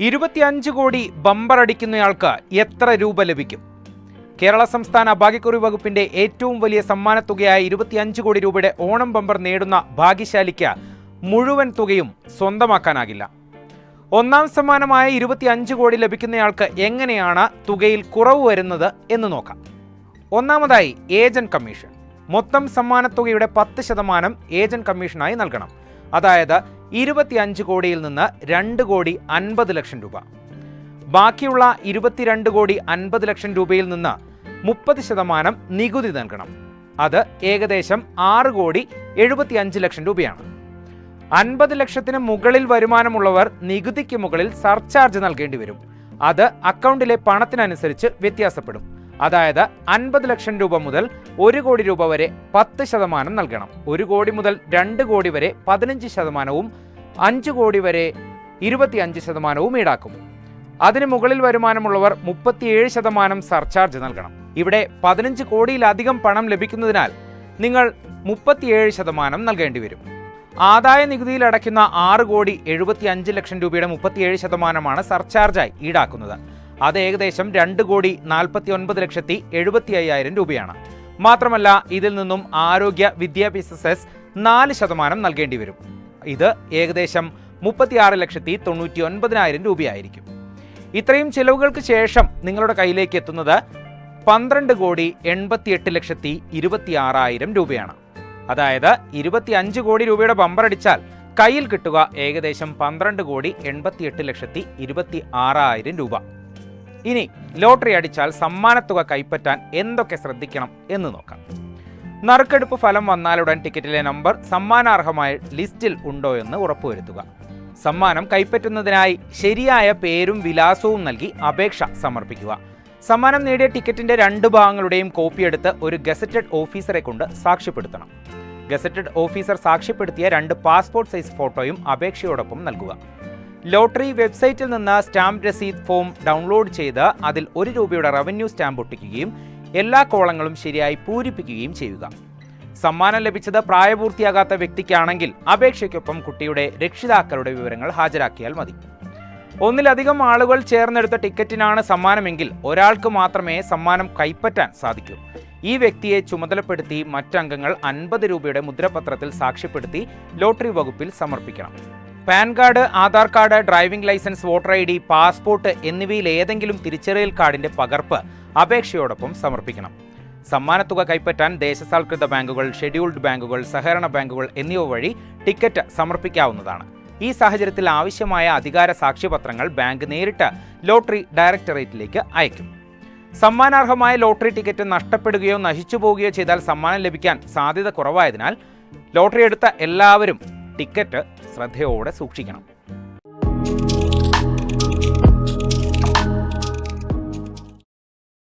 ഇരുപത്തിയഞ്ച് കോടി ബമ്പർ അടിക്കുന്നയാൾക്ക് എത്ര രൂപ ലഭിക്കും? കേരള സംസ്ഥാന ഭാഗ്യക്കുറി വകുപ്പിന്റെ ഏറ്റവും വലിയ സമ്മാനത്തുകയായ ഇരുപത്തിയഞ്ച് കോടി രൂപയുടെ ഓണം ബമ്പർ നേടുന്ന ഭാഗ്യശാലിക്ക് മുഴുവൻ തുകയും സ്വന്തമാക്കാനാകില്ല. ഒന്നാം സമ്മാനമായ ഇരുപത്തിയഞ്ച് കോടി ലഭിക്കുന്നയാൾക്ക് എങ്ങനെയാണ് തുകയിൽ കുറവ് വരുന്നത് എന്ന് നോക്കാം. ഒന്നാമതായി ഏജന്റ് കമ്മീഷൻ. മൊത്തം സമ്മാനത്തുകയുടെ പത്ത് ശതമാനം ഏജന്റ് കമ്മീഷനായി നൽകണം. അതായത് ഇരുപത്തിയഞ്ച് കോടിയിൽ നിന്ന് രണ്ട് കോടി അൻപത് ലക്ഷം രൂപ. ബാക്കിയുള്ള ഇരുപത്തിരണ്ട് കോടി അൻപത് ലക്ഷം രൂപയിൽ നിന്ന് മുപ്പത് ശതമാനം നികുതി നൽകണം. അത് ഏകദേശം ആറ് കോടി എഴുപത്തിയഞ്ച് ലക്ഷം രൂപയാണ്. അൻപത് ലക്ഷത്തിന് മുകളിൽ വരുമാനമുള്ളവർ നികുതിക്ക് മുകളിൽ സർചാർജ് നൽകേണ്ടി വരും. അത് അക്കൗണ്ടിലെ പണത്തിനനുസരിച്ച് വ്യത്യാസപ്പെടും. അതായത് അൻപത് ലക്ഷം രൂപ മുതൽ ഒരു കോടി രൂപ വരെ പത്ത് ശതമാനം നൽകണം. ഒരു കോടി മുതൽ രണ്ട് കോടി വരെ പതിനഞ്ച് ശതമാനവും അഞ്ച് കോടി വരെ ഇരുപത്തിയഞ്ച് ശതമാനവും ഈടാക്കും. അതിന് മുകളിൽ വരുമാനമുള്ളവർ മുപ്പത്തിയേഴ് ശതമാനം സർചാർജ് നൽകണം. ഇവിടെ പതിനഞ്ച് കോടിയിലധികം പണം ലഭിക്കുന്നതിനാൽ നിങ്ങൾ മുപ്പത്തിയേഴ് ശതമാനം നൽകേണ്ടി വരും. ആദായ നികുതിയിൽ അടയ്ക്കുന്ന ആറ് കോടി എഴുപത്തി അഞ്ച് ലക്ഷം രൂപയുടെ മുപ്പത്തിയേഴ് ശതമാനമാണ് സർചാർജായി ഈടാക്കുന്നത്. അത് ഏകദേശം രണ്ട് കോടി നാൽപ്പത്തി ഒൻപത് ലക്ഷത്തി എഴുപത്തി അയ്യായിരം രൂപയാണ്. മാത്രമല്ല ഇതിൽ നിന്നും ആരോഗ്യ വിദ്യാഭ്യാസ സെസ് നാല് ശതമാനം നൽകേണ്ടി വരും. ഇത് ഏകദേശം മുപ്പത്തിയാറ് ലക്ഷത്തി തൊണ്ണൂറ്റി ഒൻപതിനായിരം രൂപയായിരിക്കും. ഇത്രയും ചിലവുകൾക്ക് ശേഷം നിങ്ങളുടെ കയ്യിലേക്ക് എത്തുന്നത് പന്ത്രണ്ട് കോടി എൺപത്തിയെട്ട് ലക്ഷത്തി ഇരുപത്തി ആറായിരം രൂപയാണ്. അതായത് ഇരുപത്തി അഞ്ച് കോടി രൂപയുടെ ബമ്പർ അടിച്ചാൽ കയ്യിൽ കിട്ടുക ഏകദേശം പന്ത്രണ്ട് കോടി എൺപത്തിയെട്ട് ലക്ഷത്തി ഇരുപത്തി ആറായിരം രൂപ. ഇനി ലോട്ടറി അടിച്ചാൽ സമ്മാനത്തുക കൈപ്പറ്റാൻ എന്തൊക്കെ ശ്രദ്ധിക്കണം എന്ന് നോക്കാം. നറുക്കെടുപ്പ് ഫലം വന്നാലുടൻ ടിക്കറ്റിലെ നമ്പർ സമ്മാനാർഹമായ ലിസ്റ്റിൽ ഉണ്ടോ എന്ന് ഉറപ്പുവരുത്തുക. സമ്മാനം കൈപ്പറ്റുന്നതിനായി ശരിയായ പേരും വിലാസവും നൽകി അപേക്ഷ സമർപ്പിക്കുക. സമ്മാനം നേടിയ ടിക്കറ്റിന്റെ രണ്ട് ഭാഗങ്ങളുടെയും കോപ്പിയെടുത്ത് ഒരു ഗസറ്റഡ് ഓഫീസറെ കൊണ്ട് സാക്ഷ്യപ്പെടുത്തണം. ഗസറ്റഡ് ഓഫീസർ സാക്ഷ്യപ്പെടുത്തിയ രണ്ട് പാസ്പോർട്ട് സൈസ് ഫോട്ടോയും അപേക്ഷയോടൊപ്പം നൽകുക. ലോട്ടറി വെബ്സൈറ്റിൽ നിന്ന് സ്റ്റാമ്പ് രസീത് ഫോം ഡൗൺലോഡ് ചെയ്ത് അതിൽ ഒരു രൂപയുടെ റവന്യൂ സ്റ്റാമ്പ് ഒട്ടിക്കുകയും എല്ലാ കോളങ്ങളും ശരിയായി പൂരിപ്പിക്കുകയും ചെയ്യുക. സമ്മാനം ലഭിച്ചത് പ്രായപൂർത്തിയാകാത്ത വ്യക്തിക്കാണെങ്കിൽ അപേക്ഷയ്ക്കൊപ്പം കുട്ടിയുടെ രക്ഷിതാക്കളുടെ വിവരങ്ങൾ ഹാജരാക്കിയാൽ മതി. ഒന്നിലധികം ആളുകൾ ചേർന്നെടുത്ത ടിക്കറ്റിനാണ് സമ്മാനമെങ്കിൽ ഒരാൾക്ക് മാത്രമേ സമ്മാനം കൈപ്പറ്റാൻ സാധിക്കൂ. ഈ വ്യക്തിയെ ചുമതലപ്പെടുത്തി മറ്റംഗങ്ങൾ അൻപത് രൂപയുടെ മുദ്രപത്രത്തിൽ സാക്ഷ്യപ്പെടുത്തി ലോട്ടറി വകുപ്പിൽ സമർപ്പിക്കണം. PAN card Aadhaar card driving licence voter I D passport എന്നിവയിൽ ഏതെങ്കിലും തിരിച്ചറിയൽ കാർഡിന്റെ പകർപ്പ് അപേക്ഷയോടൊപ്പം സമർപ്പിക്കണം. സമ്മാനത്തുക കൈപ്പറ്റാൻ ദേശസാൽകൃത ബാങ്കുകൾ ഷെഡ്യൂൾഡ് ബാങ്കുകൾ സഹകരണ ബാങ്കുകൾ എന്നിവ വഴി ടിക്കറ്റ് സമർപ്പിക്കാവുന്നതാണ്. ഈ സാഹചര്യത്തിൽ ആവശ്യമായ അധികാര സാക്ഷ്യപത്രങ്ങൾ ബാങ്ക് നേരിട്ട് ലോട്ടറി ഡയറക്ടറേറ്റിലേക്ക് അയക്കും. സമ്മാനാർഹമായ ലോട്ടറി ടിക്കറ്റ് നഷ്ടപ്പെടുകയോ നശിച്ചു പോവുകയോ ചെയ്താൽ സമ്മാനം ലഭിക്കാൻ സാധ്യത കുറവായതിനാൽ ലോട്ടറി എടുത്ത എല്ലാവരും ടിക്കറ്റ് ശ്രദ്ധയോടെ സൂക്ഷിക്കണം.